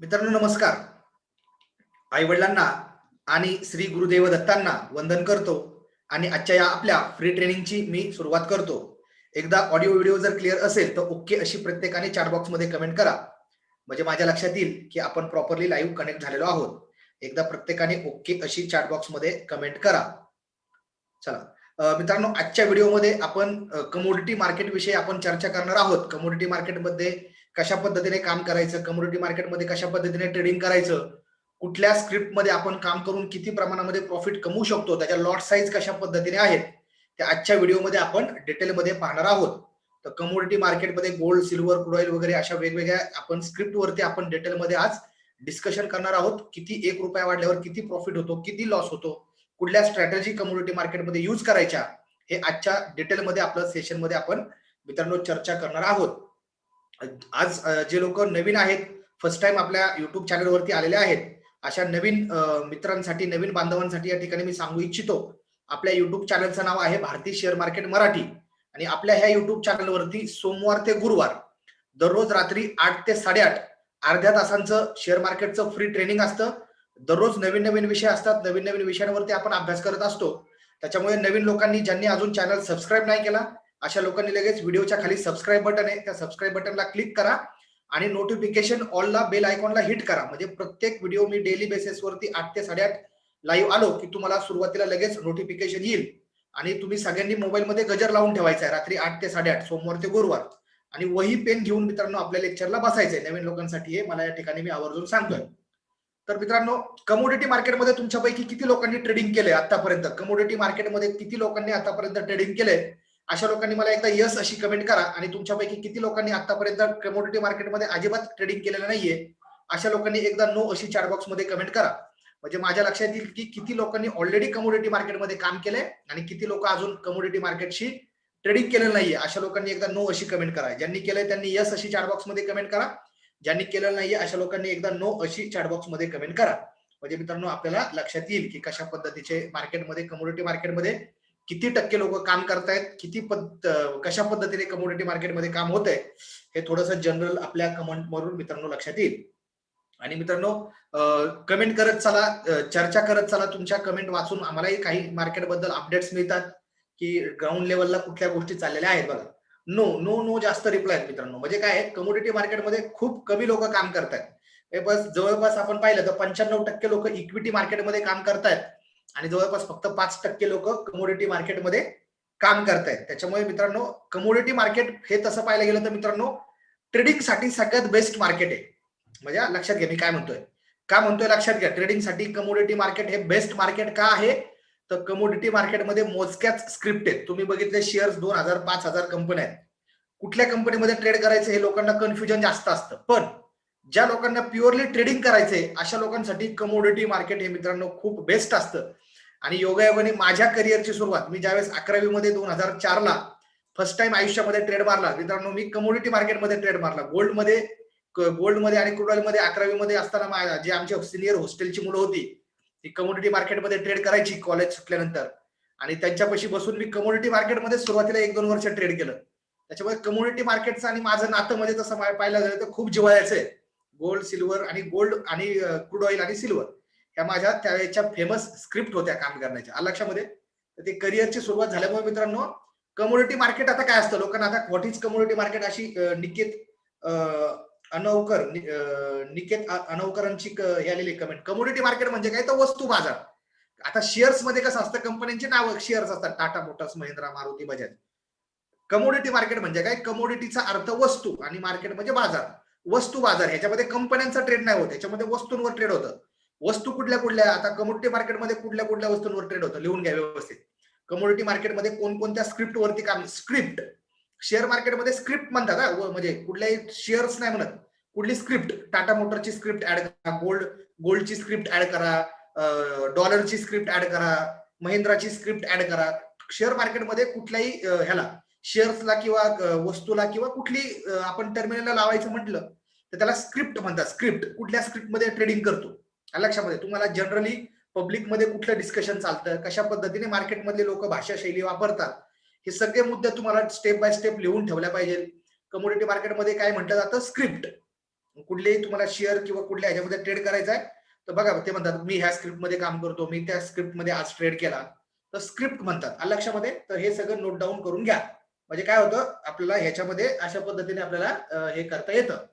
मित्रांनो नमस्कार. आई वडिलांना आणि श्री गुरुदेव दत्तांना वंदन करतो आणि आजच्या या आपल्या फ्री ट्रेनिंगची मी सुरुवात करतो. एकदा ऑडिओ व्हिडिओ जर क्लिअर असेल तर ओके अशी प्रत्येकाने चॅट बॉक्समध्ये कमेंट करा. म्हणजे माझ्या लक्षात येईल की आपण प्रॉपरली लाईव्ह कनेक्ट झालेलो आहोत. एकदा प्रत्येकाने ओके अशी चॅट बॉक्समध्ये कमेंट करा. चला. मित्रांनो आजच्या व्हिडिओमध्ये आपण कमोडिटी मार्केट विषयी आपण चर्चा करणार आहोत. कमोडिटी मार्केटमध्ये कशा पद्धतीने काम करायचं कम्युनिटी मार्केटमध्ये कशा पद्धतीने ट्रेडिंग करायचं कुठल्या स्क्रिप्टमध्ये आपण काम करून किती प्रमाणामध्ये प्रॉफिट कमवू शकतो त्याच्या लॉट साईज कशा पद्धतीने आहेत त्या आजच्या व्हिडिओमध्ये आपण डिटेलमध्ये पाहणार आहोत. तर कमोडिटी मार्केटमध्ये गोल्ड सिल्वर क्रूड ऑइल वगैरे अशा वेगवेगळ्या आपण स्क्रिप्टवरती आपण डिटेलमध्ये आज डिस्कशन करणार आहोत किती एक रुपया वाढल्यावर किती प्रॉफिट होतो किती लॉस होतो कुठल्या स्ट्रॅटेजी कम्युनिटी मार्केटमध्ये यूज करायच्या हे आजच्या डिटेलमध्ये आपलं सेशनमध्ये आपण मित्रांनो चर्चा करणार आहोत. आज जे लोक नवीन आहेत फर्स्ट टाइम आपल्या युट्यूब चॅनलवरती आलेले आहेत अशा नवीन मित्रांसाठी नवीन बांधवांसाठी या ठिकाणी मी सांगू इच्छितो. आपल्या युट्यूब चॅनलचं नाव आहे भारतीय शेअर मार्केट मराठी. आणि आपल्या ह्या युट्यूब चॅनलवरती सोमवार ते गुरुवार दररोज रात्री आठ ते साडेआठ अर्ध्या तासांचं शेअर मार्केटचं फ्री ट्रेनिंग असतं. दररोज नवीन नवीन विषय असतात नवीन नवीन विषयांवरती आपण अभ्यास करत असतो. त्याच्यामुळे नवीन लोकांनी ज्यांनी अजून चॅनल सबस्क्राईब नाही केला अशा लोकांनी लगेच व्हिडिओच्या खाली सबस्क्राईब बटन आहे. त्या सबस्क्राईब बटनला क्लिक करा आणि नोटिफिकेशन ऑलला बेल आयकॉनला हिट करा. म्हणजे प्रत्येक व्हिडिओ मी डेली बेसिसवरती आठ ते साडेआठ लाईव्ह आलो की तुम्हाला सुरुवातीला लगेच नोटिफिकेशन येईल. आणि तुम्ही सगळ्यांनी मोबाईलमध्ये गजर लावून ठेवायचा आहे. रात्री आठ ते साडेआठ सोमवार ते गुरुवार. आणि वही पेन घेऊन मित्रांनो आपल्या लेक्चरला बसायचंय नवीन लोकांसाठी हे मला या ठिकाणी मी आवर्जून सांगतोय. तर मित्रांनो कमोडिटी मार्केटमध्ये तुमच्यापैकी किती लोकांनी ट्रेडिंग केलंय आतापर्यंत? कमोडिटी मार्केटमध्ये किती लोकांनी आतापर्यंत ट्रेडिंग केलंय? अशा लोकांनी मला एकदा यस अशी कमेंट करा आणि तुमच्यापैकी किती लोकांनी आतापर्यंत कमोडिटी मार्केटमध्ये अजिबात ट्रेडिंग केलेलं नाहीये अशा लोकांनी एकदा नो अशी चॅट बॉक्समध्ये कमेंट करा. म्हणजे माझ्या लक्षात येईल की किती लोकांनी ऑलरेडी कमोडिटी मार्केटमध्ये काम केलंय आणि किती लोक अजून कमोडिटी मार्केटशी ट्रेडिंग केलेलं नाहीये अशा लोकांनी एकदा नो अशी कमेंट करा. ज्यांनी केलंय त्यांनी यस अशी चॅट बॉक्समध्ये कमेंट करा. ज्यांनी केलेलं नाहीये अशा लोकांनी एकदा नो अशी चॅट बॉक्समध्ये कमेंट करा. म्हणजे मित्रांनो आपल्याला लक्षात येईल की कशा पद्धतीचे मार्केटमध्ये कमोडिटी मार्केटमध्ये किती टक्के लोक काम करतायत किती पद्ध कशा पद्धतीने कमोडिटी मार्केटमध्ये काम होत आहे हे थोडंसं जनरल आपल्या कमेंट मित्रांनो लक्षात येईल. आणि मित्रांनो कमेंट करत चला चर्चा करत चला तुमच्या कमेंट वाचून आम्हालाही काही मार्केटबद्दल अपडेट्स मिळतात की ग्राउंड लेवलला कुठल्या गोष्टी चाललेल्या आहेत बघा. नो नो नो जास्त रिप्लाय आहेत मित्रांनो. म्हणजे काय कमोडिटी मार्केटमध्ये खूप कमी लोक काम करतायत. हे बस जवळपास आपण पाहिलं तर पंच्याण्णव टक्के लोक इक्विटी मार्केटमध्ये काम करतायत. आणि जवळपास फक्त पाच टक्के लोक कमोडिटी मार्केटमध्ये काम करतायत. त्याच्यामुळे मित्रांनो कमोडिटी मार्केट हे तसं पाहायला गेलं तर मित्रांनो ट्रेडिंगसाठी सगळ्यात बेस्ट मार्केट आहे. म्हणजे लक्षात घ्या मी काय म्हणतोय. का म्हणतोय? लक्षात घ्या ट्रेडिंगसाठी कमोडिटी मार्केट हे बेस्ट मार्केट का आहे? तर कमोडिटी मार्केटमध्ये मोजक्याच स्क्रिप्ट आहेत. तुम्ही बघितले शेअर्स दोन हजार पाच हजार कंपन्या आहेत. कुठल्या कंपनीमध्ये ट्रेड करायचं हे लोकांना कन्फ्युजन जास्त असतं. पण ज्या लोकांना प्युअरली ट्रेडिंग करायचंय अशा लोकांसाठी कमोडिटी मार्केट हे मित्रांनो खूप बेस्ट असतं. आणि योगायोगाने माझ्या करिअरची सुरुवात मी ज्यावेळेस अकरावी मध्ये दोन हजार चार ला फर्स्ट टाइम आयुष्यामध्ये ट्रेड मारला मित्रांनो मी कमोडिटी मार्केटमध्ये ट्रेड मारला. गोल्डमध्ये गोल्डमध्ये आणि क्रूड ऑइलमध्ये अकरावी मध्ये असताना माझ्या जे आमच्या सिनियर हॉस्टेलची मुलं होती ती कमोडिटी मार्केटमध्ये ट्रेड करायची कॉलेज सुटल्यानंतर. आणि त्यांच्यापाशी बसून मी कमोडिटी मार्केटमध्ये सुरुवातीला एक दोन वर्ष ट्रेड केलं. त्याच्यामुळे कम्युनिटी मार्केटचं आणि माझं नातं म्हणजे तसं पाहायला गेलं तर खूप जिवायचं आहे. गोल्ड सिल्वर आणि गोल्ड आणि क्रूड ऑइल आणि सिल्वर ह्या माझ्या त्यावेळेच्या फेमस स्क्रिप्ट होत्या काम करण्याच्या. आलं लक्षामध्ये तर ते करिअरची सुरुवात झाल्यामुळे मित्रांनो कम्युनिटी मार्केट आता काय असतं? लोकांना आता व्हॉट इज कम्युनिटी मार्केट अशी निकेत अनौकर अनवकर निकेत अनौकरांची अनवकरांची हे आलेली कमेंट कम्युनिटी मार्केट म्हणजे काय? तर वस्तू बाजार. आता शेअर्समध्ये कसं असतं? कंपन्यांची नाव शेअर्स असतात. Tata motors Mahindra Maruti Bajaj commodity market म्हणजे काय? कमोडिटीचा अर्थ वस्तू आणि मार्केट म्हणजे बाजार. वस्तू बाजार ह्याच्यामध्ये कंपन्यांचा ट्रेड नाही होत. याच्यामध्ये वस्तूंवर ट्रेड होतं. वस्तू कुठल्या कुठल्या आता कमोडिटी मार्केटमध्ये कुठल्या कुठल्या वस्तूंवर ट्रेड होतं? लिहून घ्या व्यवस्थित. कमोडिटी मार्केटमध्ये कोणकोणत्या स्क्रिप्ट वरती काम स्क्रिप्ट शेअर मार्केटमध्ये स्क्रिप्ट म्हणतात हा, म्हणजे कुठल्याही शेअर्स नाही म्हणत. कुठली स्क्रिप्ट टाटा मोटरची स्क्रिप्ट ऍड करा. गोल्ड गोल्डची स्क्रिप्ट ऍड करा. डॉलरची स्क्रिप्ट ऍड करा. महिंद्राची स्क्रिप्ट ऍड करा. शेअर मार्केटमध्ये कुठल्याही ह्याला शेअर्सला किंवा वस्तूला किंवा कुठली आपण टर्मिनलला लावायचं म्हटलं तर त्याला स्क्रिप्ट म्हणतात. स्क्रिप्ट कुठल्या स्क्रिप्टमध्ये ट्रेडिंग करतो? लक्षामध्ये. तुम्हाला जनरली पब्लिकमध्ये कुठलं डिस्कशन चालतं? कशा पद्धतीने मार्केटमधले लोक भाषा शैली वापरतात? हे सगळे मुद्दे तुम्हाला स्टेप बाय स्टेप लिहून ठेवल्या पाहिजे कमोडिटी मार्केटमध्ये काय म्हटलं जातं? स्क्रिप्ट कुठलेही तुम्हाला शेअर किंवा कुठल्या ह्याच्यामध्ये ट्रेड करायचा आहे तर बघा ते म्हणतात मी ह्या स्क्रिप्टमध्ये काम करतो. मी त्या स्क्रिप्टमध्ये आज ट्रेड केला. तर स्क्रिप्ट म्हणतात. लक्षामध्ये? तर हे सगळं नोट डाऊन करून घ्या. म्हणजे काय होतं आपल्याला ह्याच्यामध्ये अशा पद्धतीने आपल्याला हे करता येतं.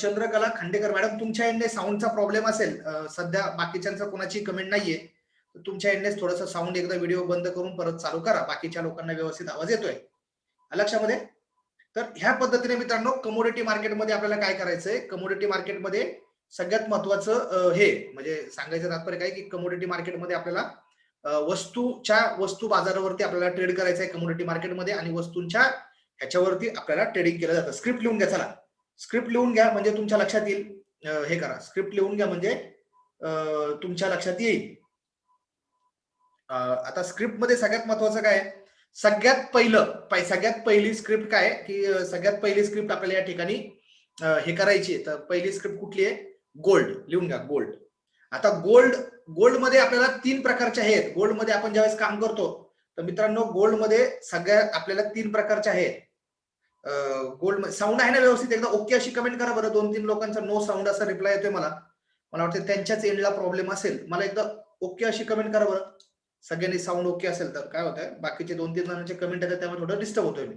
चंद्रकला खांडेकर मॅडम तुमच्या एंडने साऊंडचा प्रॉब्लेम असेल. सध्या बाकीच्यांचा कोणाची कमेंट नाहीये. तुमच्या एंडनेच थोडंसं साऊंड एकदा व्हिडिओ बंद करून परत चालू करा. बाकीच्या लोकांना व्यवस्थित आवाज येतोय. लक्षामध्ये? तर ह्या पद्धतीने मित्रांनो कमोडिटी मार्केटमध्ये आपल्याला काय करायचंय? कमोडिटी मार्केटमध्ये सगळ्यात महत्वाचं हे म्हणजे सांगायचं तात्पर्य काय की कमोडिटी मार्केटमध्ये आपल्याला वस्तूच्या वस्तू बाजारावरती आपल्याला ट्रेड करायचं आहे कम्युनिटी मार्केटमध्ये आणि वस्तूंच्या ह्याच्यावरती आपल्याला ट्रेडिंग केलं जातं. स्क्रिप्ट लिहून घ्या चला. स्क्रिप्ट लिहून घ्या म्हणजे तुमच्या लक्षात येईल. हे करा. स्क्रिप्ट लिहून घ्या म्हणजे तुमच्या लक्षात येईल. आता स्क्रिप्टमध्ये सगळ्यात महत्वाचं काय सगळ्यात पहिलं सगळ्यात पहिली स्क्रिप्ट काय की सगळ्यात पहिली स्क्रिप्ट आपल्याला या ठिकाणी हे करायची आहे. तर पहिली स्क्रिप्ट कुठली आहे? गोल्ड लिहून घ्या गोल्ड आता गोल्ड गोल्डमध्ये आपल्याला तीन प्रकारचे आहेत. गोल्डमध्ये आपण ज्यावेळेस काम करतो तर मित्रांनो गोल्डमध्ये सगळ्या आपल्याला तीन प्रकारचे आहेत. गोल्ड साऊंड आहे ना व्यवस्थित? एकदा ओके अशी कमेंट करा बरं. दोन तीन लोकांचा नो साऊंड असा रिप्लाय येतोय मला. मला वाटतं त्यांच्याच एंडला प्रॉब्लेम असेल. मला एकदा ओके अशी कमेंट करा बरं. सगळ्यांनी साऊंड ओके असेल तर. काय होतंय? बाकीचे दोन तीन जणांचे कमेंट येतात त्यामुळे थोडं डिस्टर्ब होतोय मी.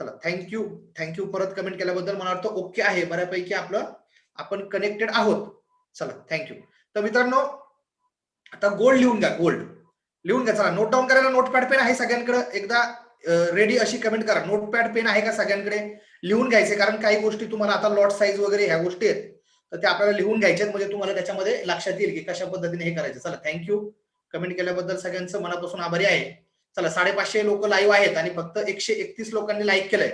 चला थँक्यू थँक्यू परत कमेंट केल्याबद्दल मला वाटतं ओके आहे. बऱ्यापैकी आपलं आपण कनेक्टेड आहोत. चला थँक्यू तर मित्रांनो आता गोल्ड लिहून घ्या गोल्ड लिहून घ्या चला. नोट डाऊन करायला नोटपॅड पेन आहे सगळ्यांकडे. एकदा रेडी अशी कमेंट करा. नोटपॅड पेन आहे का सगळ्यांकडे? लिहून घ्यायचे कारण काही गोष्टी तुम्हाला आता लॉट साईज वगैरे ह्या गोष्टी आहेत. तर ते आपल्याला लिहून घ्यायच्यात म्हणजे तुम्हाला त्याच्यामध्ये लक्षात येईल की कशा पद्धतीने हे करायचं. चला थँक्यू कमेंट केल्याबद्दल सगळ्यांचं मनापासून आभारी आहे. चला साडेपाचशे लोक लाईव्ह आहेत आणि फक्त एकशे एकतीस लोकांनी लाईक केलंय.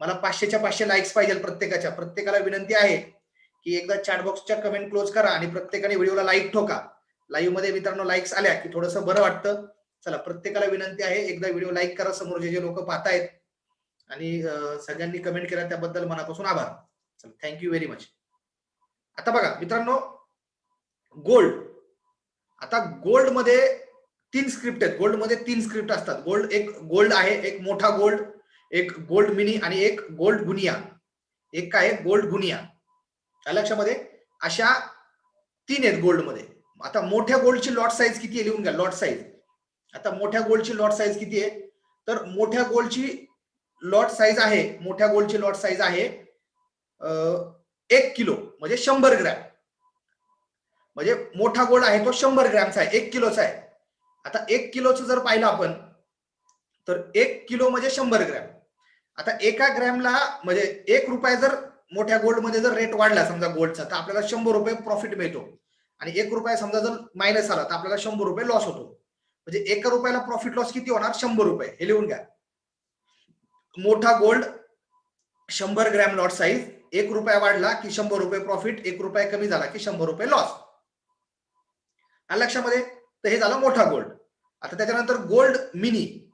मला पाचशेच्या पाचशे लाईक्स पाहिजे प्रत्येकाच्या. प्रत्येकाला विनंती आहे की एकदा चॅटबॉक्सच्या कमेंट क्लोज करा आणि प्रत्येकाने व्हिडिओला लाईक ठोका. लाईव्हमध्ये मित्रांनो लाईक्स आल्या की थोडंसं बरं वाटतं. चला प्रत्येकाला विनंती आहे एकदा व्हिडिओ लाईक करा समोर जे जे लोक पाहतायत. आणि सगळ्यांनी कमेंट केला त्याबद्दल मनापासून आभार. चला थँक्यू व्हेरी मच आता बघा मित्रांनो गोल्ड आता गोल्डमध्ये तीन स्क्रिप्ट आहेत. गोल्डमध्ये तीन स्क्रिप्ट असतात. गोल्ड एक गोल्ड आहे एक मोठा गोल्ड एक गोल्ड मिनी आणि एक गोल्ड गुनिया एक काय? गोल्ड गुनिया लक्षामध्ये अशा तीन आहेत गोल्डमध्ये. आता मोठ्या गोल्डची लॉट साईज किती आहे? लिहून घ्या लॉट साईज आता मोठ्या गोल्डची लॉट साईज किती आहे? तर मोठ्या गोल्डची लॉट साईज आहे मोठ्या गोल्डची लॉट साईज आहे एक किलो म्हणजे शंभर ग्रॅम. म्हणजे मोठा गोल्ड आहे तो शंभर ग्रॅमचा आहे एक किलोचा आहे. आता एक किलोचं जर पाहिलं आपण तर एक किलो म्हणजे शंभर ग्रॅम. आता एका ग्रॅमला म्हणजे एक रुपया जर मोठ्या गोल्डमध्ये जर रेट वाढला समजा गोल्डचा तर आपल्याला शंभर रुपये प्रॉफिट मिळतो. आणि एक रुपया समजा जर मायनस आला तर आपल्याला शंभर रुपये लॉस होतो. म्हणजे एका रुपयाला प्रॉफिट लॉस किती होणार? शंभर रुपये. हे लिहून घ्या. मोठा गोल्ड शंभर ग्रॅम लॉट साईज एक रुपया वाढला की शंभर रुपये प्रॉफिट एक रुपया कमी झाला की शंभर रुपये लॉस लक्षामध्ये तर हे झालं मोठा गोल्ड आता त्याच्यानंतर गोल्ड मिनी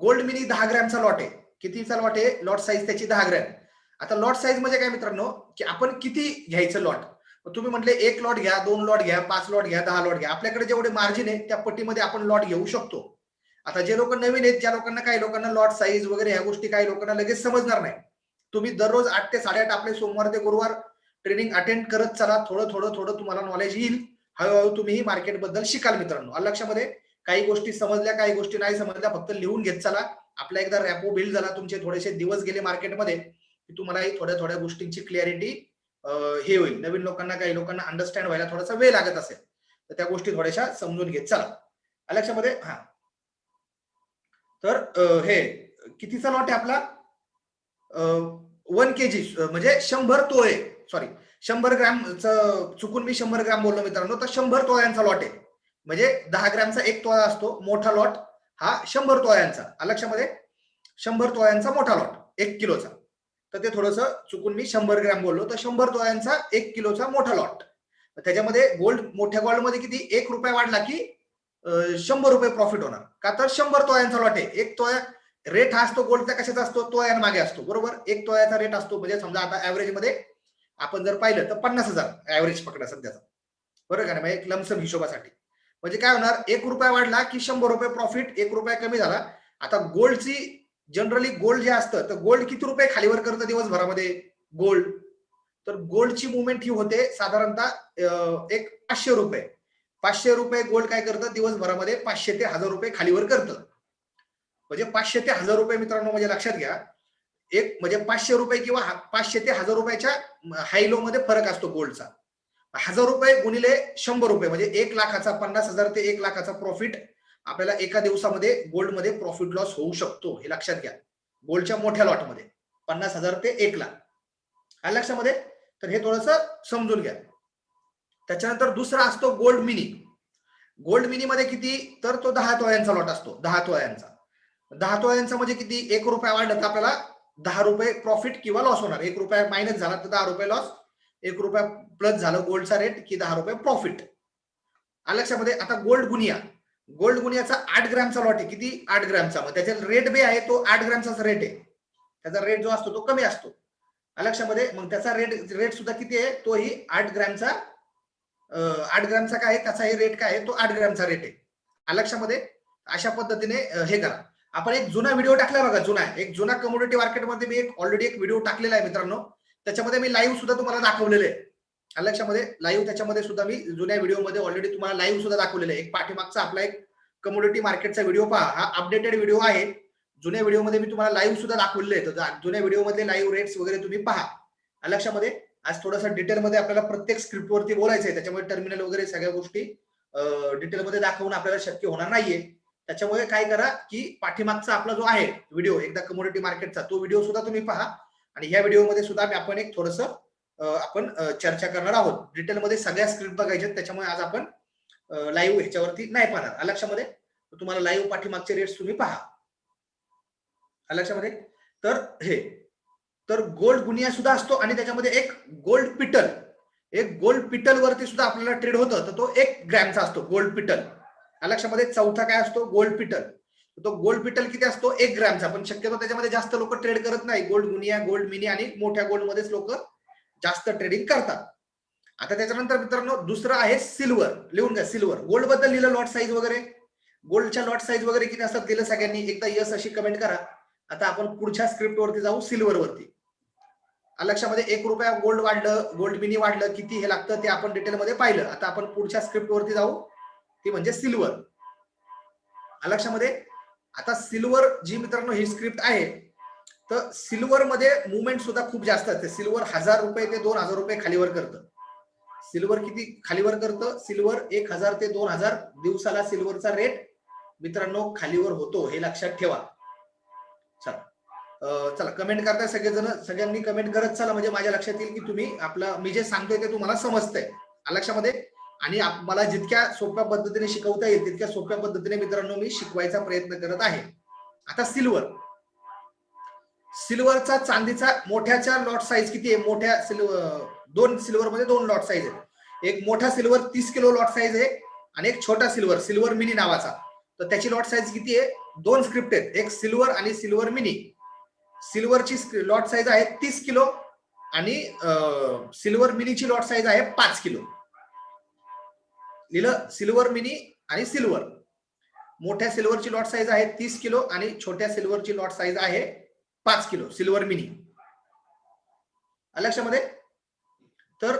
गोल्ड मिनी दहा ग्रॅमचा लॉट आहे. कितीचा लॉट आहे? लॉट साईज त्याची दहा ग्रॅम आता लॉट साईज म्हणजे काय मित्रांनो? की आपण किती घ्यायचं लॉट तुम्ही म्हटले एक लॉट घ्या दोन लॉट घ्या पाच लॉट घ्या दहा लॉट घ्या. आपल्याकडे जेवढे मार्जिन आहे त्या पट्टीमध्ये आपण लॉट घेऊ शकतो. आता जे लोक नवीन आहेत ज्या लोकांना काही लोकांना लॉट साईज वगैरे ह्या गोष्टी काही लोकांना लगेच समजणार नाही. तुम्ही दररोज आठ ते साडेआठ आपले सोमवार ते गुरुवार ट्रेनिंग अटेंड करत चला थोडं थोडं थोडं तुम्हाला नॉलेज येईल. हळूहळू तुम्ही मार्केटबद्दल मार्केटबद्दल शिकाल मित्रांनो. लक्षामध्ये? काही गोष्टी समजल्या काही गोष्टी नाही समजल्या फक्त लिहून घेत चला. आपला एकदा रॅपो बिल्ड झाला तुमचे थोडेसे दिवस गेले मार्केटमध्ये तुम्हालाही थोड्या थोड्या गोष्टींची क्लिअरिटी हे होईल. नवीन लोकांना काही लोकांना अंडरस्टँड व्हायला थोडासा वेळ लागत असेल तर त्या गोष्टी थोड्याशा समजून घेत. चला. अलक्षामध्ये हा. तर हे कितीचा लॉट आहे आपला? वन के जी म्हणजे शंभर तोळे. सॉरी शंभर ग्रॅम चुकून मी शंभर ग्रॅम बोललो मित्रांनो तर शंभर तोळ्यांचा लॉट आहे. म्हणजे दहा ग्रॅमचा एक तोळा असतो मोठा लॉट हा शंभर तोळ्यांचा. अलक्षामध्ये लक्षामध्ये शंभर तोळ्यांचा मोठा लॉट एक किलोचा. तर ते थोडस चुकून मी शंभर ग्रॅम बोललो. तर शंभर तोळ्यांचा एक किलोचा मोठा लॉट. त्याच्यामध्ये गोल्ड मोठ्या गोल्डमध्ये किती? एक रुपया वाढला की शंभर रुपये प्रॉफिट होणार. का तर शंभर तोळ्यांचा लॉट आहे. एक तोळ्या रेट हा असतो गोल्डचा कशाचा असतो? तोळ्यान मागे असतो. बरोबर? एक तोळ्याचा रेट असतो. म्हणजे समजा आता ऍव्हरेजमध्ये आपण जर पाहिलं तर पन्नास हजार ऍव्हरेज पकडा सध्याचा. बरोबर का नाही? म्हणजे एक लमसम हिशोबासाठी. म्हणजे काय होणार? एक रुपया वाढला की शंभर रुपये प्रॉफिट एक रुपया कमी झाला. आता गोल्डची जनरली गोल्ड जे असतं तर गोल्ड किती रुपये खालीवर करतं दिवसभरामध्ये? गोल्ड तर गोल्डची मुवमेंट ही होते साधारणतः एक पाचशे रुपये. पाचशे रुपये गोल्ड काय करतं? दिवसभरामध्ये पाचशे ते हजार रुपये खालीवर करतं. म्हणजे पाचशे ते हजार रुपये मित्रांनो म्हणजे लक्षात घ्या. एक म्हणजे पाचशे रुपये किंवा पाचशे ते हजार रुपयाच्या हाय लो मध्ये फरक असतो गोल्डचा हजार रुपये गुणिले शंभर रुपये म्हणजे एक लाखाचा पन्नास हजार ते एक लाखाचा प्रॉफिट आपल्याला एका दिवसामध्ये गोल्डमध्ये प्रॉफिट लॉस होऊ शकतो हे लक्षात घ्या. गोल्डच्या मोठ्या लॉटमध्ये पन्नास हजार ते एक लाख. आलं लक्षामध्ये? तर हे थोडस समजून घ्या. त्याच्यानंतर दुसरा असतो गोल्ड मिनी गोल्ड मिनी मध्ये किती? तर तो दहा तोळ्यांचा लॉट असतो दहा तोळ्यांचा. दहा तोळ्यांचा म्हणजे किती? एक रुपया वाढला तर आपल्याला दहा रुपये प्रॉफिट किंवा लॉस होणार. एक रुपया मायनस झाला तर दहा रुपये लॉस एक रुपया प्लस झालं गोल्डचा रेट की दहा रुपये प्रॉफिट आलक्षामध्ये लक्षामध्ये आता गोल्ड गुनिया. गोल्ड गुनियाचा आठ ग्रॅमचा लॉट आहे. किती? आठ ग्रॅमचा. मग त्याचा रेट बी आहे तो आठ ग्रॅमचाच रेट आहे. त्याचा रेट जो असतो तो कमी असतो. अलक्षामध्ये लक्षामध्ये मग त्याचा रेट रेट सुद्धा किती आहे? तोही आठ ग्रॅमचा आठ ग्रॅमचा काय आहे? त्याचाही रेट काय आहे? तो आठ ग्रॅमचा रेट आहे. अलक्षामध्ये लक्षामध्ये अशा पद्धतीने हे करा. आपण एक जुना व्हिडिओ टाकला बघा जुना. एक जुना कम्युनिटी मार्केटमध्ये मी एक ऑलरेडी एक व्हिडिओ टाकलेला आहे मित्रांनो. त्याच्यामध्ये मी लाईव्ह सुद्धा तुम्हाला दाखवलेले आहे. लक्षामध्ये लाईव्ह त्याच्यामध्ये सुद्धा मी जुन्या व्हिडिओमध्ये ऑलरेडी तुम्हाला लाईव्ह सुद्धा दाखवलेलं आहे. एक पाठीमागचा आपला एक कम्युनिटी मार्केटचा व्हिडिओ पहा. हा अपडेटेड व्हिडिओ आहे. जुन्या व्हिडिओमध्ये मी तुम्हाला लाईव्ह सुद्धा दाखवलेले आहे. तर जुन्या व्हिडिओमधले लाईव्ह रेट्स वगैरे तुम्ही पहा. आलं लक्षामध्ये आज थोडंसं डिटेलमध्ये आपल्याला प्रत्येक स्क्रिप्टवरती बोलायचं आहे. त्याच्यामुळे टर्मिनल वगैरे सगळ्या गोष्टी डिटेलमध्ये दाखवून आपल्याला शक्य होणार नाहीये. त्याच्यामुळे काय करा की पाठीमागचा आपला जो आहे व्हिडिओ एकदा कम्युनिटी मार्केटचा तो व्हिडिओ सुद्धा तुम्ही पहा. आणि ह्या व्हिडिओमध्ये सुद्धा मी आपण एक थोडंसं आपण चर्चा करणार आहोत. डिटेलमध्ये सगळ्या स्क्रिप्ट बघायच्या त्याच्यामुळे आज आपण लाईव्ह ह्याच्यावरती नाही पाहणार. अलक्षामध्ये तुम्हाला लाईव्ह पाठीमागचे रेट्स तुम्ही पहा. अलक्षामध्ये. तर हे तर गोल्ड गुनिया सुद्धा असतो आणि त्याच्यामध्ये एक गोल्ड पिटल एक गोल्ड पिटल वरती सुद्धा आपल्याला ट्रेड होतं. तर तो एक ग्रॅमचा असतो गोल्ड पिटल अलक्षामध्ये चौथा काय असतो? गोल्ड पिटल तो गोल्ड पिटल किती असतो? एक ग्रॅमचा पण शक्यतो त्याच्यामध्ये जास्त लोक ट्रेड करत नाही. गोल्ड गुनिया गोल्ड मिनी आणि मोठ्या गोल्ड मध्येच लोक जास्त ट्रेडिंग करतात. आता त्याच्यानंतर मित्रांनो दुसरं आहे सिल्वर लिहून घ्या सिल्वर गोल्डबद्दल लिहिलं लॉट साईज वगैरे? गोल्डच्या लॉट साईज वगैरे किती असतात दिलं सगळ्यांनी. एकदा यस अशी कमेंट करा. आता आपण पुढच्या स्क्रिप्ट वरती जाऊ सिल्वर वरती. लक्षामध्ये एक रुपया गोल्ड वाढलं गोल्ड मिनी वाढलं किती हे लागतं ते आपण डिटेलमध्ये पाहिलं. आता आपण पुढच्या स्क्रिप्ट वरती जाऊ ती म्हणजे सिल्वर लक्षामध्ये आता सिल्वर जी मित्रांनो ही स्क्रिप्ट आहे तर सिल्वर मध्ये मुवमेंट सुद्धा खूप जास्त असते. सिल्वर हजार रुपये ते दोन हजार रुपये खालीवर करतं. सिल्वर किती खालीवर करतं? सिल्वर एक हजार ते दोन हजार दिवसाला सिल्वरचा रेट मित्रांनो खालीवर होतो हे लक्षात ठेवा. चला. चला कमेंट करताय सगळेजण. सगळ्यांनी कमेंट करत चला. म्हणजे माझ्या लक्षात येईल की तुम्ही आपलं मी जे सांगतोय ते तुम्हाला समजतंय. लक्षामध्ये? आणि आप- मला जितक्या सोप्या पद्धतीने शिकवता येईल तितक्या सोप्या पद्धतीने मित्रांनो मी शिकवायचा प्रयत्न करत आहे. आता सिल्वर सिल्वरचा चांदीचा मोठ्याच्या लॉट साईज किती आहे? मोठ्या सिल्वर दोन सिल्वर मध्ये दोन लॉट साईज आहे एक मोठा सिल्वर तीस किलो लॉट साईज आहे आणि एक छोटा सिल्वर सिल्वर मिनी नावाचा. तर त्याची लॉट साईज किती आहे? दोन स्क्रिप्ट आहेत एक सिल्वर आणि सिल्वर मिनी. सिल्वरची लॉट साईज आहे तीस किलो आणि सिल्वर मिनीची लॉट साईज आहे पाच किलो. लिहिलं सिल्वर मिनी आणि सिल्वर. मोठ्या सिल्वरची लॉट साईज आहे तीस किलो आणि छोट्या सिल्वरची लॉट साईज आहे पाच किलो सिल्वर मिनी. लक्षामध्ये? तर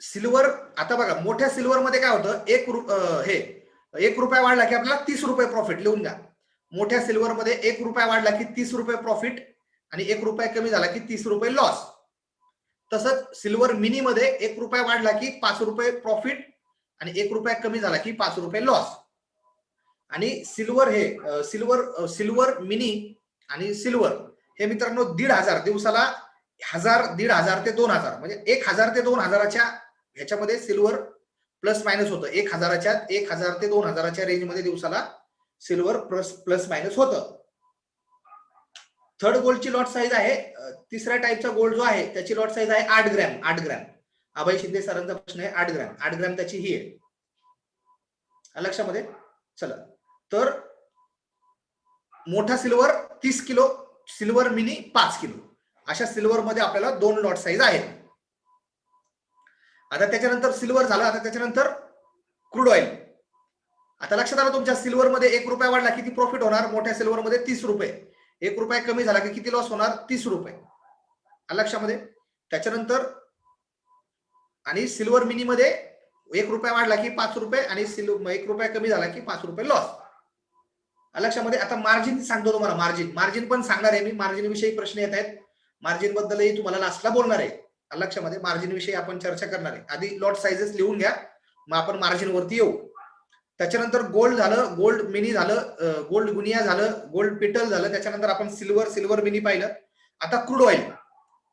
सिल्वर आता बघा मोठ्या सिल्वर मध्ये काय होतं? एक रु- हे एक रुपया वाढला की आपल्याला तीस रुपये प्रॉफिट लिहून घ्या. मोठ्या सिल्वर मध्ये एक रुपया वाढला की तीस रुपये प्रॉफिट आणि एक रुपया कमी झाला की तीस रुपये लॉस तसंच सिल्वर मिनी मध्ये एक रुपया वाढला की पाच रुपये प्रॉफिट आणि एक रुपया कमी झाला की पाच रुपये लॉस आणि सिल्वर हे सिल्वर सिल्वर मिनी आणि सिल्वर हे मित्रांनो दीड हजार दिवसाला हजार दीड हजार ते दोन हजार म्हणजे एक हजार ते दोन हजाराच्या ह्याच्यामध्ये सिल्वर प्लस मायनस होतं. एक हजाराच्या एक हजार ते दोन हजाराच्या रेंजमध्ये दिवसाला सिल्वर प्लस प्लस मायनस होतं. थर्ड गोल्डची लॉट साईज आहे. तिसऱ्या टाईपचा गोल्ड जो आहे त्याची लॉट साईज आहे आठ ग्रॅम आठ ग्रॅम अभय शिंदे सरांचा प्रश्न आहे आठ ग्रॅम आठ ग्रॅम त्याची ही आहे. लक्षामध्ये? चला. तर मोठा सिल्वर तीस किलो सिल्वर मिनी पाच किलो. अशा सिल्वरमध्ये आपल्याला दोन लॉट साईज आहेत. आता त्याच्यानंतर सिल्वर झालं आता त्याच्यानंतर क्रूड ऑइल आता लक्षात आलं तुमच्या सिल्वरमध्ये एक रुपया वाढला किती प्रॉफिट होणार? मोठ्या सिल्वरमध्ये तीस रुपये. एक रुपया कमी झाला की किती लॉस होणार? तीस रुपये. लक्षामध्ये? त्याच्यानंतर आणि सिल्वर मिनीमध्ये एक रुपया वाढला की पाच रुपये आणि सिल्व एक रुपया कमी झाला की पाच रुपये लॉस लक्षामध्ये आता मार्जिन सांगतो तुम्हाला मार्जिन. मार्जिन पण सांगणार आहे मी. मार्जिन विषयी प्रश्न येत आहेत. मार्जिन बद्दलही तुम्हाला लास्टला बोलणार आहे. लक्षामध्ये मार्जिन विषयी आपण चर्चा करणार आहे. आधी लॉट साइजेस लिहून घ्या. मग आपण मार्जिन वरती येऊ. त्याच्यानंतर गोल्ड झालं गोल्ड मिनी झालं गोल्ड गुनिया झालं गोल्ड पिटल झालं. त्याच्यानंतर आपण सिल्वर सिल्वर मिनी पाहिलं. आता क्रूड ऑइल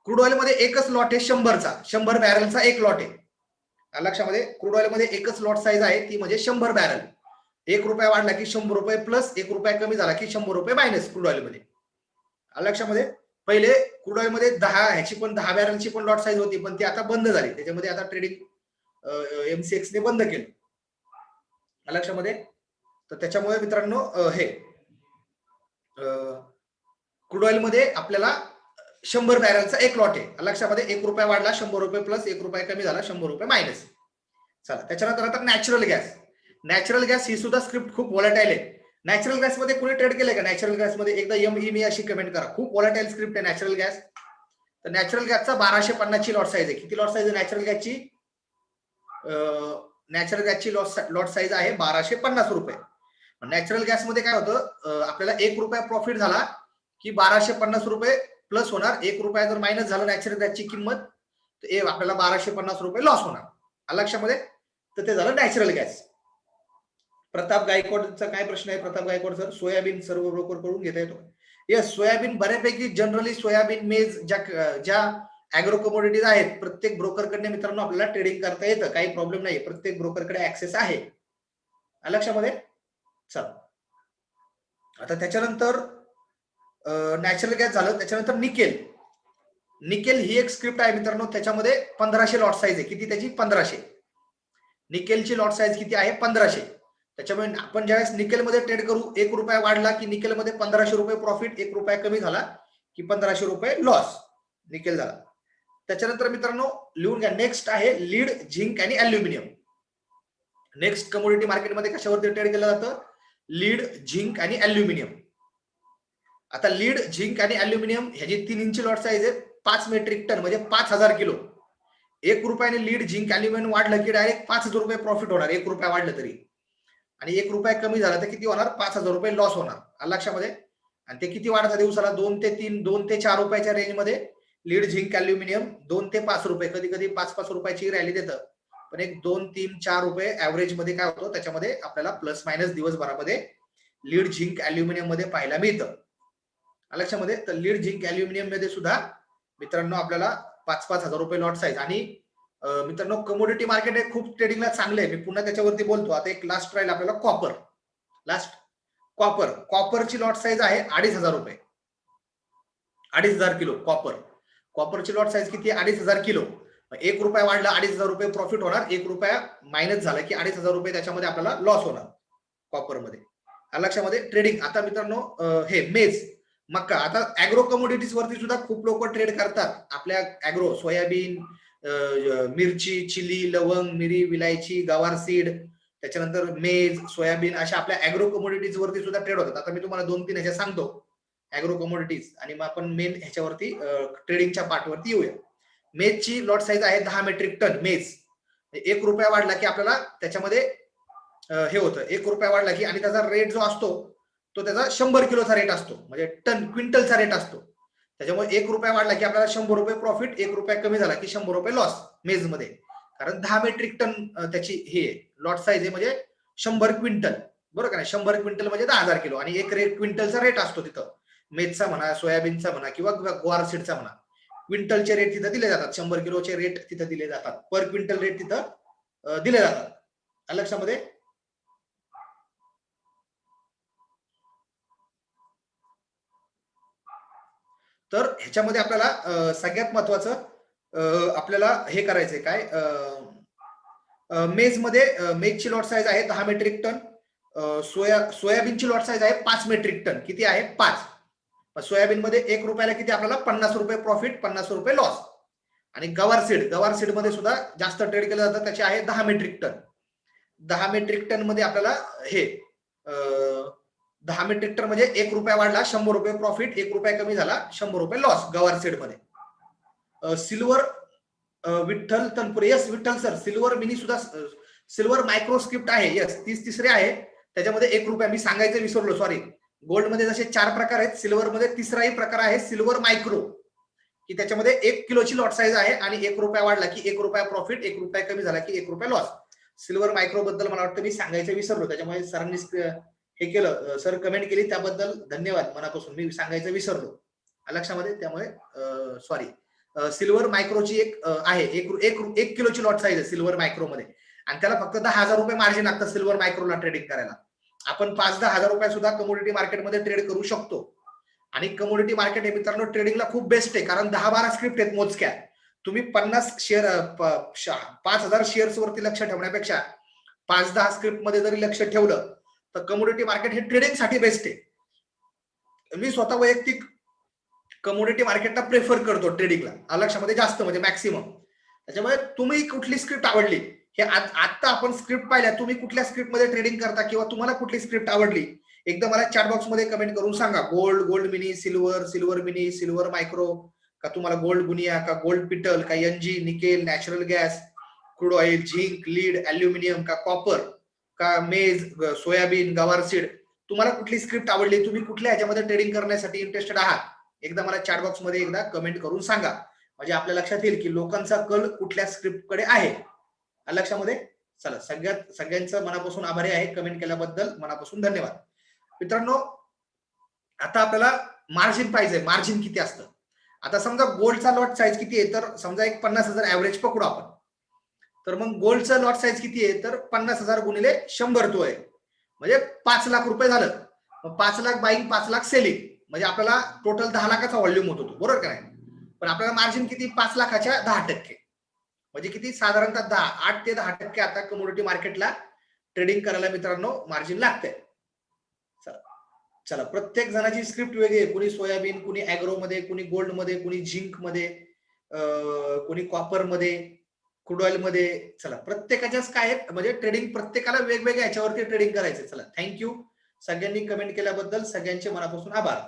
क्रूड ऑइलमध्ये एकच लॉट आहे शंभरचा. शंभर बॅरलचा एक लॉट आहे. लक्षामध्ये क्रूड ऑइलमध्ये एकच लॉट साईज आहे. ती म्हणजे शंभर बॅरल एक रुपया वाढला की शंभर रुपये प्लस एक रुपया कमी झाला की शंभर रुपये मायनस क्रूड ऑइलमध्ये. लक्षामध्ये? पहिले क्रूड ऑइलमध्ये दहा ह्याची पण दहा बॅरलची पण लॉट साईज होती पण ती आता बंद झाली. त्याच्यामध्ये आता ट्रेडिंग एमसीएक्स ने बंद केलं. लक्षामध्ये? तर त्याच्यामुळे मित्रांनो हे क्रूड ऑइलमध्ये आपल्याला शंभर बॅरलचा एक लॉट आहे. लक्षामध्ये? एक रुपया वाढला शंभर रुपये प्लस एक रुपया कमी झाला शंभर रुपये मायनस चला त्याच्यानंतर आता नॅचरल गॅस नॅचरल गॅस ही सुद्धा स्क्रिप्ट खूप वॉलेटाईल आहे. नॅचरल गॅसमध्ये कोणी ट्रेड केले का? नॅचरल गॅसमध्ये एकदा एम ई मी अशी कमेंट करा. खूप वॉलेटाईल स्क्रिप्ट आहे नॅचरल गॅस तर नॅचरल गॅसचा बाराशे पन्नासची लॉट साईज आहे. किती लॉट साईज आहे नॅचरल गॅसची नॅचरल गॅसची लॉट लॉट साईज आहे बाराशे पन्नास रुपये. नॅचरल गॅसमध्ये काय होतं? आपल्याला एक रुपया प्रॉफिट झाला की बाराशे पन्नास रुपये प्लस होणार. एक रुपया जर मायनस झालं नॅचरल गॅसची किंमत तर आपल्याला बाराशे पन्नास रुपये लॉस होणार. लक्षामध्ये? तर ते झालं नॅचरल गॅस प्रताप गायकवाडचा काय प्रश्न आहे? प्रताप गायकवाड सर सोयाबीन सर्व ब्रोकरकडून घेता येतो येस सोयाबीन बऱ्यापैकी जनरली सोयाबीन मेज ज्या ज्या अॅग्रो कमोडिटीज आहेत प्रत्येक ब्रोकरकडनं मित्रांनो आपल्याला ट्रेडिंग करता येतं. काही प्रॉब्लेम नाही प्रत्येक ब्रोकरकडे ऍक्सेस आहे. लक्षामध्ये? चल. आता त्याच्यानंतर नॅचरल गॅस झालं. त्याच्यानंतर निकेल निकेल ही एक स्क्रिप्ट आहे मित्रांनो. त्याच्यामध्ये पंधराशे लॉट साईज आहे. किती त्याची? पंधराशे. निकेलची लॉट साईज किती आहे? पंधराशे. त्याच्यामुळे आपण ज्यावेळेस निकेलमध्ये ट्रेड करू एक रुपया वाढला की निकेलमध्ये पंधराशे रुपये प्रॉफिट एक रुपया कमी झाला की पंधराशे रुपये लॉस निकेल झाला. त्याच्यानंतर मित्रांनो लिहून घ्या. नेक्स्ट आहे लीड झिंक आणि अल्युमिनियम नेक्स्ट कमोडिटी मार्केटमध्ये कशावरती ट्रेड केलं जातं? लीड झिंक आणि अल्युमिनियम आता लीड झिंक आणि अल्युमिनियम ह्याची तीन इंची लॉट साईज आहे पाच मेट्रिक टन म्हणजे पाच हजार किलो. एक रुपयाने लीड झिंक अल्युमिनियम वाढलं की डायरेक्ट पाच हजार रुपये प्रॉफिट होणार. एक रुपया वाढलं तरी. आणि एक रुपया कमी झाला तर किती होणार? पाच हजार रुपये लॉस होणार. लक्षामध्ये? आणि ते किती वाढतं दिवसाला? दोन ते तीन दोन ते चार रुपयाच्या रेंजमध्ये लीड झिंक अल्युमिनियम दोन ते पाच रुपये. कधी कधी पाच पाच रुपयाची रॅली देतं. पण एक दोन तीन चार रुपये ऍव्हरेजमध्ये काय होतं? त्याच्यामध्ये आपल्याला प्लस मायनस दिवसभरामध्ये लीड झिंक अल्युमिनियममध्ये पाहायला मिळतं. लक्षामध्ये? तर लीड झिंक अल्युमिनियममध्ये सुद्धा मित्रांनो आपल्याला पाच पाच हजार रुपये लॉट साईज आणि मित्रांनो कमोडिटी मार्केट हे खूप ट्रेडिंगला चांगलं आहे. मी पुन्हा त्याच्यावरती बोलतो. आता एक लास्ट राहील आपल्याला कॉपर लास्ट कॉपर कॉपरची लॉट साईज आहे अडीच हजार रुपये. अडीच हजार किलो कॉपर कॉपरची लॉट साईज किती अडीच हजार किलो. एक रुपया वाढला अडीच हजार रुपये प्रॉफिट होणार. एक रुपया मायनस झाला की अडीच हजार रुपये त्याच्यामध्ये आपल्याला लॉस होणार कॉपरमध्ये लक्षामध्ये ट्रेडिंग आता मित्रांनो हे मेज मक्का. आता अॅग्रो कमोडिटीज वरती सुद्धा खूप लोक ट्रेड करतात. आपल्या अॅग्रो सोयाबीन मिरची चिली लवंग मिरी विलायची गवार सीड त्याच्यानंतर मेज सोयाबीन अशा आपल्या अॅग्रो कमोडिटीज वरती सुद्धा ट्रेड होतात. आता मी तुम्हाला दोन तीन ह्याच्या सांगतो. अॅग्रो कमोडिटीज आणि मग आपण मेन ह्याच्यावरती ट्रेडिंगच्या पार्टवरती येऊया. मेजची लॉट साईज आहे दहा मेट्रिक टन मेज एक रुपया वाढला की आपल्याला त्याच्यामध्ये हे होतं. एक रुपया वाढला की आणि त्याचा रेट जो असतो तो त्याचा शंभर किलोचा रेट असतो. म्हणजे टन क्विंटलचा रेट असतो. त्याच्यामुळे एक रुपया वाढला की आपल्याला शंभर रुपये प्रॉफिट एक रुपया कमी झाला की शंभर रुपये लॉस मेजमध्ये कारण दहा मेट्रिक टन त्याची हे लॉट साईज आहे म्हणजे शंभर क्विंटल बरोबर का नाही? शंभर क्विंटल म्हणजे दहा हजार किलो. आणि एक रेट क्विंटलचा रेट असतो तिथं. मेजचा म्हणा सोयाबीनचा म्हणा किंवा ग्वार सीडचा म्हणा. क्विंटलचे रेट तिथं दिले जातात. शंभर किलोचे रेट तिथं दिले जातात. पर क्विंटल रेट तिथं दिले जातात. लक्षामध्ये? तर ह्याच्यामध्ये आपल्याला सगळ्यात महत्वाचं आपल्याला हे करायचंय काय? मेजमध्ये मेजची लॉट साईज आहे दहा मेट्रिक टन सोया सोयाबीनची लॉट साईज आहे पाच मेट्रिक टन किती आहे? पाच. सोयाबीन मध्ये एक रुपयाला किती? आपल्याला पन्नास रुपये प्रॉफिट पन्नास रुपये लॉस आणि गवार सीड गवार सीडमध्ये सुद्धा जास्त ट्रेड केलं जातं त्याचे आहे दहा मेट्रिक टन दहा मेट्रिक टनमध्ये आपल्याला हे दहा मेट्रिक टन म्हणजे एक रुपया वाढला शंभर रुपये प्रॉफिट एक रुपया कमी झाला शंभर रुपये लॉस गवार सीडमध्ये. Silver Vitthal Tanpure yes Vitthal sir silver mini सुद्धा सिल्वर मायक्रोस्क्रिप्ट आहे यस तीस तिसरे आहे. त्याच्यामध्ये एक रुपया मी सांगायचं विसरलो सॉरी गोल्डमध्ये जसे चार प्रकार आहेत सिल्वर मध्ये तिसराही प्रकार आहे सिल्वर मायक्रो की त्याच्यामध्ये एक किलोची लॉट साईज आहे आणि एक रुपया वाढला की एक रुपया प्रॉफिट एक रुपया कमी झाला की एक रुपया लॉस सिल्वर मायक्रो बद्दल मला वाटतं मी सांगायचं विसरलो त्याच्यामुळे सरांनी हे केलं. सर कमेंट केली. त्याबद्दल धन्यवाद. मनापासून. मी सांगायचं विसरलो. लक्षामध्ये त्यामुळे सॉरी सिल्वर मायक्रोची एक आहे. एक एक एक किलोची लॉट साईज आहे सिल्वर मायक्रो मध्ये आणि त्याला फक्त दहा हजार रुपये मार्जिन लागतं सिल्वर मायक्रोला ट्रेडिंग करायला. आपण पाच दहा हजार रुपये सुद्धा कमोडिटी मार्केटमध्ये ट्रेड करू शकतो. आणि कमोडिटी मार्केट हे मित्रांनो ट्रेडिंगला खूप बेस्ट आहे. कारण दहा बारा स्क्रिप्ट आहेत मोजक्या. तुम्ही पन्नास शेअर पाच हजार शेअर्स वरती लक्ष ठेवण्यापेक्षा पाच दहा स्क्रिप्टमध्ये जरी लक्ष ठेवलं तर कमोडिटी मार्केट हे ट्रेडिंगसाठी बेस्ट आहे. मी स्वतः वैयक्तिक कमोडिटी मार्केटला प्रेफर करतो ट्रेडिंगला अलक्षामध्ये जास्त म्हणजे मॅक्सिमम त्याच्यामुळे तुम्ही कुठली स्क्रिप्ट आवडली हे आज- आता आपण स्क्रिप्ट पाहिल्या तुम्ही कुठल्या स्क्रिप्टमध्ये ट्रेडिंग करता किंवा तुम्हाला कुठली स्क्रिप्ट आवडली एकदा मला चॅट बॉक्समध्ये कमेंट करून सांगा. Gold gold mini silver silver mini silver micro का तुम्हाला गोल्ड गुनिया का गोल्ड पिटल का NG nickel natural gas crude oil zinc lead aluminium का कॉपर का मेज सोयाबीन गवार सीड तुम्हाला कुठली स्क्रिप्ट आवडली तुम्ही कुठल्या ह्याच्यामध्ये ट्रेडिंग करण्यासाठी इंटरेस्टेड आहात? एकदा मला चॅट बॉक्समध्ये एकदा कमेंट करून सांगा. म्हणजे आपल्या लक्षात येईल की लोकांचा कल कुठल्या स्क्रिप्टकडे आहे. लक्षामध्ये? चला सगळ्यात सगळ्यांचं मनापासून आभारी आहे. कमेंट केल्याबद्दल मनापासून धन्यवाद. मित्रांनो आता आपल्याला मार्जिन पाहिजे. मार्जिन किती असतं? आता समजा गोल्डचा लॉट साईज किती आहे? तर समजा एक पन्नास हजार ऍव्हरेज पकडू आपण. तर मग गोल्डचं लॉट साईज किती आहे? तर पन्नास हजार गुणिले शंभर तो आहे. म्हणजे पाच लाख रुपये झालं. मग पाच लाख बाईंग पाच लाख सेलिंग म्हणजे आपल्याला टोटल दहा लाखाचा व्हॉल्यूम होत होतो. बरोबर काय पण आपल्याला मार्जिन किती? पाच लाखाच्या दहा टक्के. म्हणजे किती? साधारणतः दहा आठ ते दहा टक्के आता कमोडिटी मार्केटला ट्रेडिंग करायला मित्रांनो मार्जिन लागतंय. चला. चला प्रत्येक जणाची स्क्रिप्ट वेगळी आहे. कुणी सोयाबीन कुणी अॅग्रो मध्ये कुणी गोल्डमध्ये कुणी झिंकमध्ये कुणी कॉपरमध्ये. क्रूड ऑइलमध्ये चला प्रत्येकाच्याच काय आहेत? म्हणजे ट्रेडिंग प्रत्येकाला वेगवेगळ्या याच्यावरती ट्रेडिंग करायचे चला थँक्यू सगळ्यांनी कमेंट केल्याबद्दल सगळ्यांचे मनापासून आभार.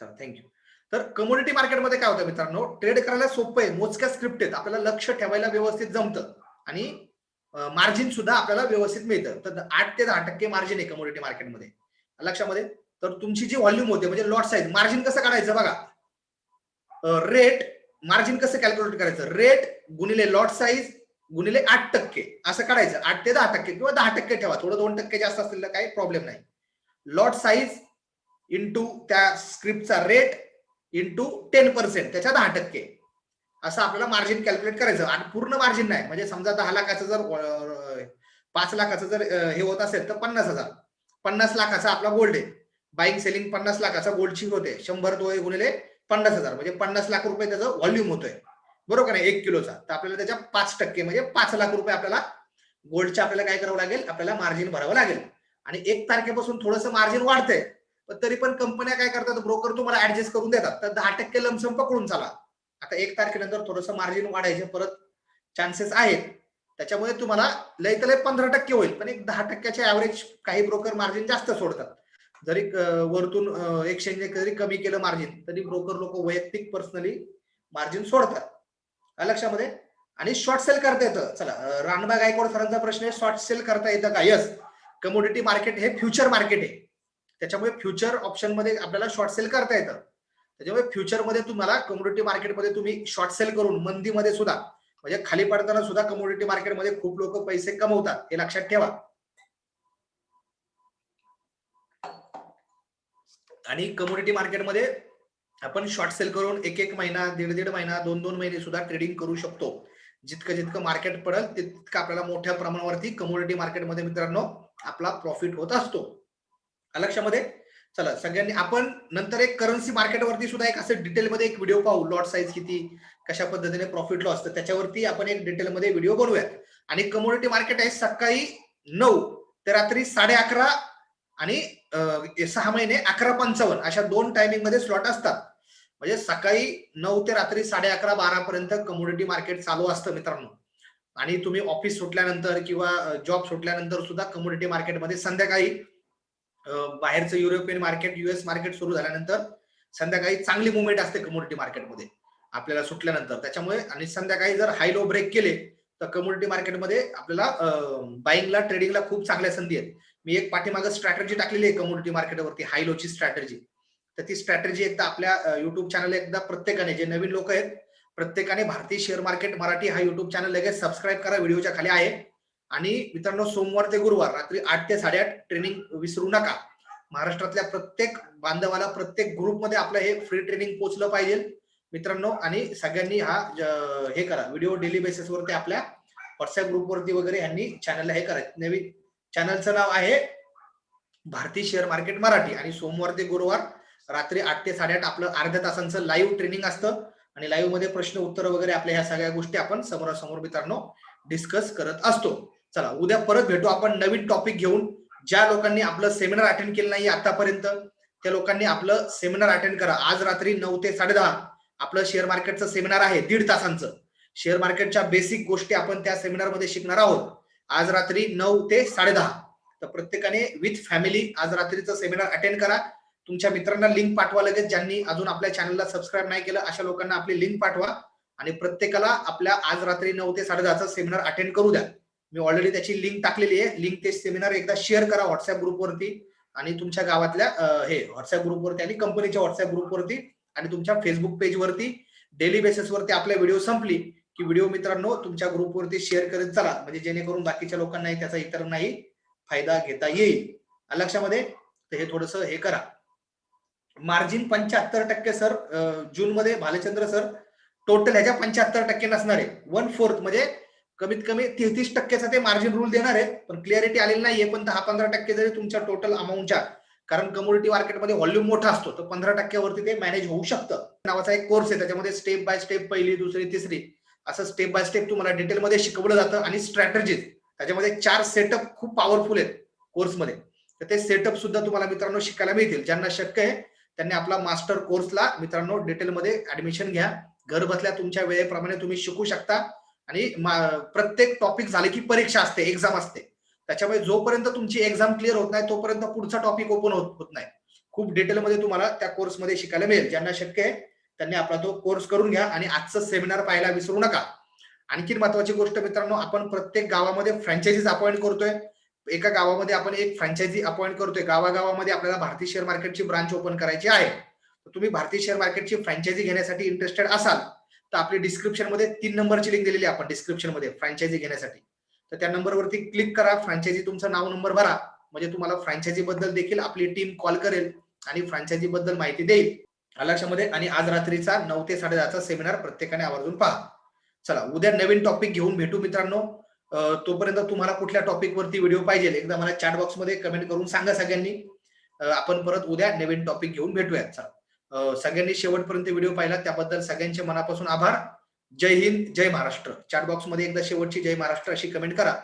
चला थँक्यू तर कमोडिटी मार्केटमध्ये काय होतं मित्रांनो? ट्रेड करायला सोपं आहे. मोजक्या स्क्रिप्ट आहेत. आपल्याला लक्ष ठेवायला व्यवस्थित जमतं. आणि मार्जिन सुद्धा आपल्याला व्यवस्थित मिळतं. तर आठ ते दहा टक्के मार्जिन आहे कमोडिटी मार्केटमध्ये लक्षामध्ये? तर तुमची जी व्हॉल्यूम होते म्हणजे लॉट साईज मार्जिन कसं काढायचं बघा? रेट मार्जिन कसं कॅल्क्युलेट करायचं? रेट गुणिले लॉट साईज गुणिले आठ टक्के. असं काढायचं. आठ ते दहा टक्के किंवा दहा टक्के ठेवा. थोडं दोन टक्के जास्त असतील तर काही प्रॉब्लेम नाही. लॉट साईज इंटू त्या स्क्रिप्टचा रेट इंटू टेन पर्सेंट त्याच्या दहा टक्के. असं आपल्याला मार्जिन कॅल्क्युलेट करायचं. आणि पूर्ण मार्जिन नाही. म्हणजे समजा दहा लाखाचं जर पाच लाखाचं जर हे होत असेल तर पन्नास हजार. पन्नास लाखाचा आपला गोल्ड आहे. बाईंग सेलिंग पन्नास लाखाचा गोल्डची होते. शंभर दोय गुणिले पन्नास हजार म्हणजे पन्नास लाख रुपये त्याचं व्हॉल्यूम होतोय. बरोबर आहे एक किलोचा. तर आपल्याला त्याच्या पाच टक्के म्हणजे पाच लाख रुपये आपल्याला गोल्डच्या आपल्याला काय करावं लागेल? आपल्याला मार्जिन भरावं लागेल. आणि एक तारखेपासून थोडंसं मार्जिन वाढतंय. पण तरी पण कंपन्या काय करतात? ब्रोकर तुम्हाला ऍडजस्ट करून देतात. तर दहा टक्के लमसम पकडून चाला. आता एक तारखेनंतर थोडंसं मार्जिन वाढायचे परत चान्सेस आहेत. त्याच्यामुळे तुम्हाला लय तर लय पंधरा टक्के होईल. पण एक दहा टक्क्याचे ऍव्हरेज काही ब्रोकर मार्जिन जास्त सोडतात. जरी वरतून एक्सचेंज जरी कमी केलं मार्जिन तरी ब्रोकर लोक वैयक्तिक पर्सनली मार्जिन सोडतात. लक्षामध्ये? आणि शॉर्ट सेल करता येतं. चला रानबा गायकवाड सरांचा प्रश्न आहे शॉर्ट सेल करता येतं का? यस कमोडिटी मार्केट हे फ्युचर मार्केट आहे. त्याच्यामुळे फ्युचर ऑप्शनमध्ये आपल्याला शॉर्ट सेल करता येतं. त्याच्यामुळे फ्युचरमध्ये तुम्हाला कमोडिटी मार्केटमध्ये तुम्ही शॉर्ट सेल करून मंदीमध्ये सुद्धा म्हणजे खाली पडताना सुद्धा कमोडिटी मार्केटमध्ये खूप लोक पैसे कमवतात हे लक्षात ठेवा. आणि कमोडिटी मार्केटमध्ये आपण शॉर्ट सेल करून एक एक महिना दीड दीड महिना दोन दोन महिने सुद्धा ट्रेडिंग करू शकतो. जितकं जितकं मार्केट पडेल तितकं आपल्याला मोठ्या प्रमाणावरती कमोडिटी मार्केटमध्ये मित्रांनो आपला प्रॉफिट होत असतो. लक्षामध्ये? चला सगळ्यांनी आपण नंतर एक करन्सी मार्केटवरती सुद्धा एक असं डिटेलमध्ये एक व्हिडिओ पाहू लॉट साईज किती कशा पद्धतीने प्रॉफिट लॉस तर त्याच्यावरती आपण एक डिटेलमध्ये व्हिडिओ बनवूयात. आणि कमोडिटी मार्केट आहे सकाळी नऊ ते रात्री साडे अकरा आणि सहा महिने अकरा पंचावन्न अशा दोन टायमिंगमध्ये स्लॉट असतात. म्हणजे सकाळी नऊ ते रात्री साडे अकरा बारा पर्यंत कमोडिटी मार्केट चालू असतं मित्रांनो. आणि तुम्ही ऑफिस सुटल्यानंतर किंवा जॉब सुटल्यानंतर सुद्धा कमोडिटी मार्केटमध्ये संध्याकाळी बाहेरचं युरोपियन मार्केट युएस मार्केट सुरू झाल्यानंतर संध्याकाळी चांगली मुवमेंट असते कमोडिटी मार्केटमध्ये आपल्याला सुटल्यानंतर. त्याच्यामुळे आणि संध्याकाळी जर हाय लो ब्रेक केले तर कम्युनिटी मार्केटमध्ये आपल्याला बाईंगला ट्रेडिंगला खूप चांगल्या संधी आहेत. मी एक पाठीमागं स्ट्रॅटर्जी टाकलेली आहे कम्युनिटी मार्केटवरती हाय लोची स्ट्रॅटर्जी तर ती स्ट्रॅटर्जी एकदा आपल्या युट्यूब चॅनल एकदा प्रत्येकाने जे नवीन लोक आहेत प्रत्येकाने भारतीय शेअर मार्केट मराठी हा युट्यूब चॅनल लगेच सबस्क्राईब करा व्हिडिओच्या खाली आहे. आणि मित्रांनो सोमवार ते गुरुवार रात्री आठ ते साडेआठ ट्रेनिंग विसरू नका. महाराष्ट्रातल्या प्रत्येक बांधवाला प्रत्येक ग्रुपमध्ये आपलं हे फ्री ट्रेनिंग पोहोचलं पाहिजे. मित्रांनो आणि सगळ्यांनी हा हे करा. व्हिडिओ डेली बेसिसवरती आपल्या व्हॉट्सअप ग्रुपवरती वगैरे यांनी चॅनलला हे करा. नवीन चॅनलचं नाव आहे भारतीय शेअर मार्केट मराठी. आणि सोमवार ते गुरुवार रात्री आठ ते साडेआठ आपलं अर्ध्या तासांचं लाईव्ह ट्रेनिंग असतं. आणि लाईव्हमध्ये प्रश्न उत्तर वगैरे आपल्या ह्या सगळ्या गोष्टी आपण समोरासमोर मित्रांनो डिस्कस करत असतो. चला उद्या परत भेटू आपण नवीन टॉपिक घेऊन. ज्या लोकांनी आपलं सेमिनार अटेंड केलं नाही आतापर्यंत त्या लोकांनी आपलं सेमिनार अटेंड करा. आज रात्री नऊ ते साडेदहा आपलं शेअर मार्केटचं सेमिनार आहे दीड तासांचं. शेअर मार्केटच्या बेसिक गोष्टी आपण त्या सेमिनारमध्ये शिकणार आहोत. आज रात्री नऊ ते साडेदहा. तर प्रत्येकाने विथ फॅमिली आज रात्रीचं सेमिनार अटेंड करा. तुमच्या मित्रांना लिंक पाठवा लगेच. ज्यांनी अजून आपल्या चॅनलला सबस्क्राईब नाही केलं अशा लोकांना आपली लिंक पाठवा. आणि प्रत्येकाला आपल्या आज रात्री नऊ ते साडेदहाचा सेमिनार अटेंड करू द्या. मी ऑलरेडी त्याची लिंक टाकलेली आहे. लिंक ते सेमिनार एकदा शेअर करा व्हॉट्सअप ग्रुपवरती आणि तुमच्या गावातल्या हे व्हॉट्सअप ग्रुपवरती आणि कंपनीच्या व्हॉट्सअप ग्रुपवरती आणि तुमच्या फेसबुक पेजवरती डेली बेसिसवरती आपल्या व्हिडिओ संपली. की व्हिडिओ मित्रांनो तुमच्या ग्रुपवरती शेअर करत चला. म्हणजे जेणेकरून बाकीच्या लोकांनाही त्याचा इतरांनाही फायदा घेता येईल. लक्षामध्ये तर हे थोडस हे करा. मार्जिन पंच्याहत्तर टक्के सर जून मध्ये भालचंद्र सर टोटल ह्याच्या पंच्याहत्तर टक्के नसणार आहे. वन फोर्थ म्हणजे कमीत कमी तेहतीस टक्क्याचा ते मार्जिन रूल देणार आहे. पण क्लिअरिटी आलेली नाहीये पण दहा पंधरा टक्के जरी तुमच्या टोटल अमाऊंटच्या कारण कम्युनिटी मार्केटमध्ये व्हॉल्यूम मोठा असतो तर पंधरा टक्क्यावरती ते मॅनेज होऊ शकतं. नावाचा एक कोर्स आहे त्याच्यामध्ये स्टेप बाय स्टेप पहिली दुसरी तिसरी. असं स्टेप बाय स्टेप तुम्हाला डिटेलमध्ये शिकवलं जातं आणि स्ट्रॅटेजीज त्याच्यामध्ये चार सेटअप खूप पॉवरफुल आहेत कोर्समध्ये तर ते सेटअप सुद्धा तुम्हाला मित्रांनो शिकायला मिळतील. ज्यांना शक्य आहे त्यांनी आपला मास्टर कोर्सला मित्रांनो डिटेलमध्ये ऍडमिशन घ्या. घर बसल्या तुमच्या वेळेप्रमाणे तुम्ही शिकू शकता. आणि प्रत्येक टॉपिक झाले की परीक्षा असते एक्झाम असते. त्याच्यामुळे जोपर्यंत तुमची एक्झाम क्लिअर होत नाही तोपर्यंत पुढचा टॉपिक ओपन होत होत नाही. खूप डिटेलमध्ये तुम्हाला त्या कोर्समध्ये शिकायला मिळेल. ज्यांना शक्य आहे त्यांनी आपला तो कोर्स करून घ्या आणि आजचं सेमिनार पाहायला विसरू नका. आणखी महत्वाची गोष्ट मित्रांनो आपण प्रत्येक गावामध्ये फ्रँचायझीज अपॉइंट करतोय. एका गावामध्ये आपण एक फ्रँचायझी अपॉइंट करतोय. गावागावामध्ये आपल्याला भारतीय शेअर मार्केटची ब्रांच ओपन करायची आहे. तर तुम्ही भारतीय शेअर मार्केटची फ्रँचायझी घेण्यासाठी इंटरेस्टेड असाल तर आपली डिस्क्रिप्शनमध्ये तीन नंबरची लिंक दिलेली आपण डिस्क्रिप्शनमध्ये फ्रँचायझी घेण्यासाठी. तर त्या नंबरवरती क्लिक करा फ्रँचायझी तुमचं नाव नंबर भरा. म्हणजे तुम्हाला फ्रँचायझी बद्दल देखील आपली टीम कॉल करेल आणि फ्रँचायझी बद्दल माहिती देईल. लक्षामध्ये आणि आज रात्रीचा नऊ ते साडेदहाचा सेमिनार प्रत्येकाने आवर्जून पहा. चला उद्या नवीन टॉपिक घेऊन भेटू मित्रांनो. तोपर्यंत तुम्हाला कुठल्या टॉपिकवरती व्हिडिओ पाहिजे एकदा मला चॅट बॉक्समध्ये कमेंट करून सांगा सगळ्यांनी. आपण परत उद्या नवीन टॉपिक घेऊन भेटूयात. चला. सगळ्यांनी शेवटपर्यंत व्हिडिओ पाहिला त्याबद्दल सगळ्यांचे मनापासून आभार. जय हिंद जय महाराष्ट्र. चॅट बॉक्समध्ये एकदा शेवटची जय महाराष्ट्र अशी कमेंट करा.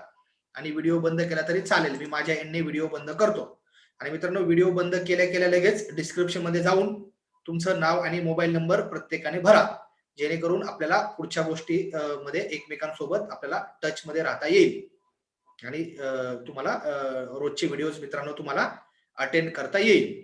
आणि व्हिडिओ बंद केला तरी चालेल. मी माझ्या एंडने व्हिडिओ बंद करतो. आणि मित्रांनो व्हिडिओ बंद केल्या केल्या लगेच डिस्क्रिप्शनमध्ये जाऊन तुमचं नाव आणि मोबाईल नंबर प्रत्येकाने भरा जेणेकरून आपल्याला पुढच्या गोष्टी मध्ये एकमेकांसोबत आपल्याला टच मध्ये राहता येईल. आणि तुम्हाला रोजचे व्हिडिओज मित्रांनो तुम्हाला अटेंड करता येईल.